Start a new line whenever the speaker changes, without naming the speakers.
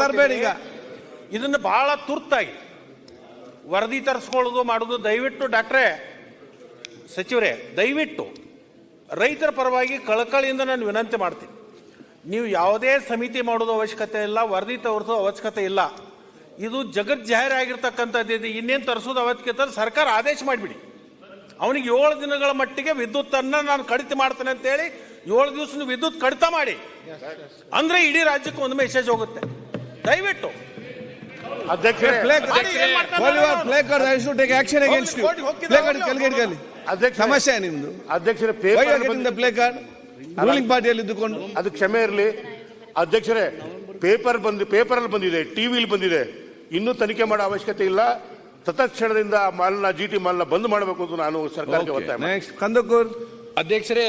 ತರಬೇಡಿ ಈಗ.
ಇದನ್ನು ಬಹಳ ತುರ್ತಾಗಿ ವರದಿ ತರಿಸ್ಕೊಳ್ಳೋದು ಮಾಡೋದು. ದಯವಿಟ್ಟು ಡಾಕ್ಟ್ರೇ ಸಚಿವರೇ ದಯವಿಟ್ಟು ರೈತರ ಪರವಾಗಿ ಕಳಕಳಿಯಿಂದ ನಾನು ವಿನಂತಿ ಮಾಡ್ತೀನಿ. ನೀವು ಯಾವುದೇ ಸಮಿತಿ ಮಾಡೋದು ಅವಶ್ಯಕತೆ ಇಲ್ಲ ವರದಿ ತೋರಿಸೋ ಅವಶ್ಯಕತೆ ಇಲ್ಲ. ಇದು ಜಗತ್ ಜಾಹೀರಾಗಿರ್ತಕ್ಕಂಥದ್ದು ಇದು ಇನ್ನೇನು ತರಿಸೋದು ಅವಶ್ಯಕತೆ ಸರ್ಕಾರ ಆದೇಶ ಮಾಡಿಬಿಡಿ. ಅವನಿಗೆ ಏಳು ದಿನಗಳ ಮಟ್ಟಿಗೆ ವಿದ್ಯುತ್ತನ್ನು ನಾನು ಕಡಿತ ಮಾಡ್ತೇನೆ ಅಂತೇಳಿ ಏಳು ದಿವಸ ವಿದ್ಯುತ್ ಕಡಿತ ಮಾಡಿ. ಅಂದ್ರೆ ಇಡೀ ರಾಜ್ಯಕ್ಕೆ ಒಂದು ಮೆಸೇಜ್ ಹೋಗುತ್ತೆ. ದಯವಿಟ್ಟು.
ಸಮಸ್ಯೆ ನಿಮ್ದು?
ಅಧ್ಯಕ್ಷರೇ
ಪ್ಲೇ ಕಾರ್ಡ್ ರೂಲಿಂಗ್ ಪಾರ್ಟಿಯಲ್ಲಿ ಇದ್ದುಕೊಂಡು.
ಅದು ಕ್ಷಮೆ ಇರಲಿ. ಅಧ್ಯಕ್ಷರೇ ಪೇಪರ್ ಬಂದು ಪೇಪರ್ ಅಲ್ಲಿ ಬಂದಿದೆ ಟಿವಿಲಿ ಬಂದಿದೆ. ಇನ್ನೂ ತನಿಖೆ ಮಾಡೋ ಅವಶ್ಯಕತೆ ಇಲ್ಲ. ತತ್ಕ್ಷಣದಿಂದ ಆ ಮಾಲ್ನ ಜಿ ಟಿ ಮಾಲ್ನ ಬಂದ್ ಮಾಡಬೇಕು ಅಂತ ನಾನು ಸರ್ಕಾರಕ್ಕೆ ಒತ್ತಾಯ
ಕಂದಕೂರ್.
ಅಧ್ಯಕ್ಷರೇ